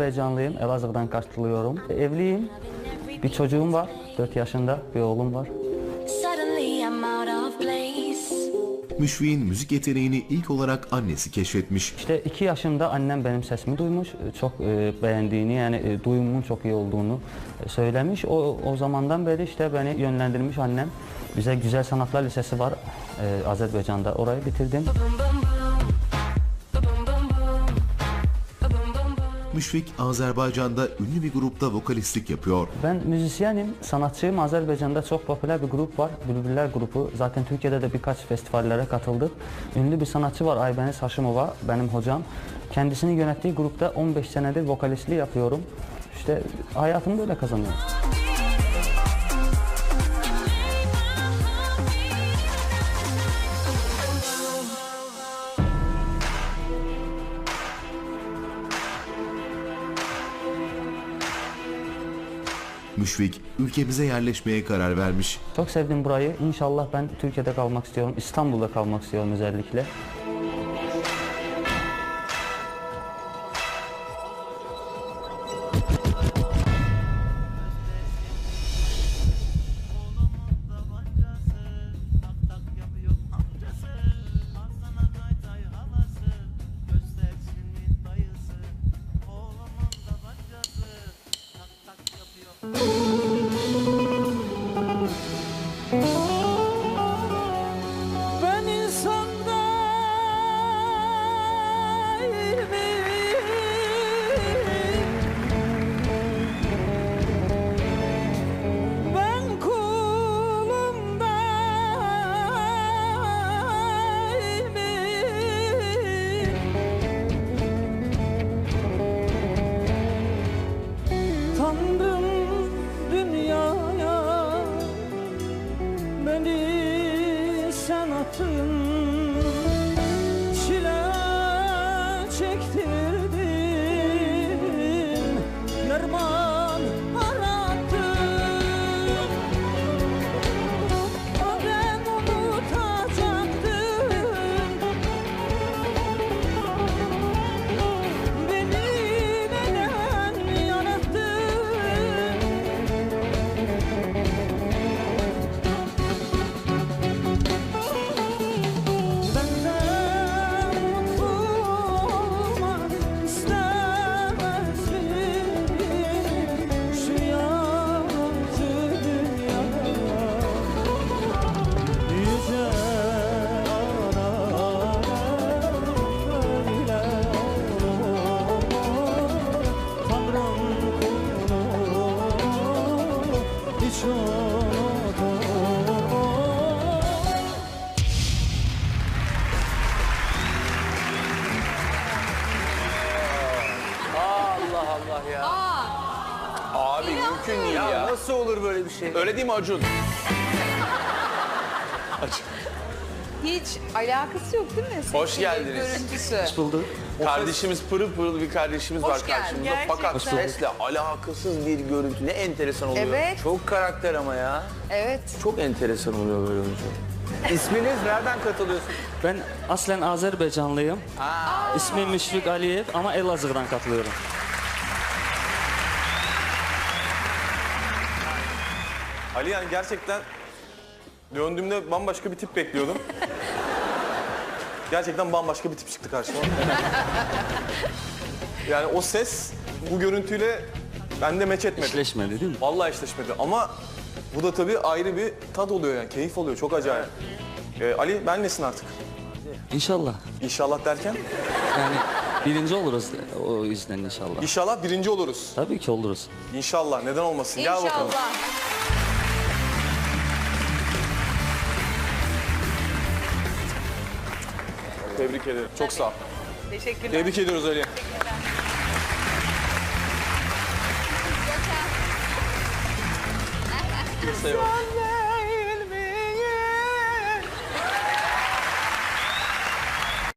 Azerbaycanlıyım, Elazığ'dan katılıyorum. Evliyim, bir çocuğum var, 4 yaşında bir oğlum var. Müşfik'in müzik yeteneğini ilk olarak annesi keşfetmiş. İşte 2 yaşımda annem benim sesimi duymuş, çok e, beğendiğini yani e, duyumumun çok iyi olduğunu e, söylemiş. O, o zamandan beri işte beni yönlendirmiş annem. Bize Güzel Sanatlar Lisesi var e, Azerbaycan'da, orayı bitirdim. Müşfik Azerbaycan'da ünlü bir grupta vokalistlik yapıyor. Ben müzisyenim, sanatçıyım. Azerbaycan'da çok popüler bir grup var. Bülbüller grubu. Zaten Türkiye'de de birkaç festivallere katıldık. Ünlü bir sanatçı var Aybeniz Haşimova, benim hocam. Kendisinin yönettiği grupta 15 senedir vokalistliği yapıyorum. İşte hayatımı böyle kazanıyorum. Müşfik ülkemize yerleşmeye karar vermiş. Çok sevdim burayı. İnşallah ben Türkiye'de kalmak istiyorum. İstanbul'da kalmak istiyorum özellikle. 是。Allah Allah ya. Abi mümkün değil ya. Nasıl olur böyle bir şey? Öyle değil mi Acun? Hiç alakası yok değil mi? Hoş Sesle, geldiniz. Görüntüsü. Bulduk. Kardeşimiz pırıl pırıl bir kardeşimiz Hoş var geldin. karşımızda. Gerçekten. Fakat Hoş bulduk. sesle alakasız bir görüntü. Ne enteresan oluyor. Evet, Çok karakter ama ya. evet. Çok enteresan oluyor böyle olunca. İsminiz nereden katılıyorsunuz? Ben aslen Azerbaycanlıyım. İsmim Müşfik Aliyev ama Elazığ'dan katılıyorum. Ali yani gerçekten döndüğümde bambaşka bir tip bekliyordum. Gerçekten bambaşka bir tip çıktı karşıma. yani o ses bu görüntüyle bende meç etmedi. Eşleşmedi değil mi? Vallahi eşleşmedi ama bu da tabii ayrı bir tat oluyor yani keyif oluyor çok acayip. Ee, Ali benlesin artık. İnşallah. İnşallah derken Yani birinci oluruz o yüzden inşallah. inşallah birinci oluruz. Tabii ki oluruz. İnşallah neden olmasın gel bakalım. İnşallah. Tebrik ederim çok sağ ol. Teşekkürler. Tebrik ediyoruz Ali. Yok.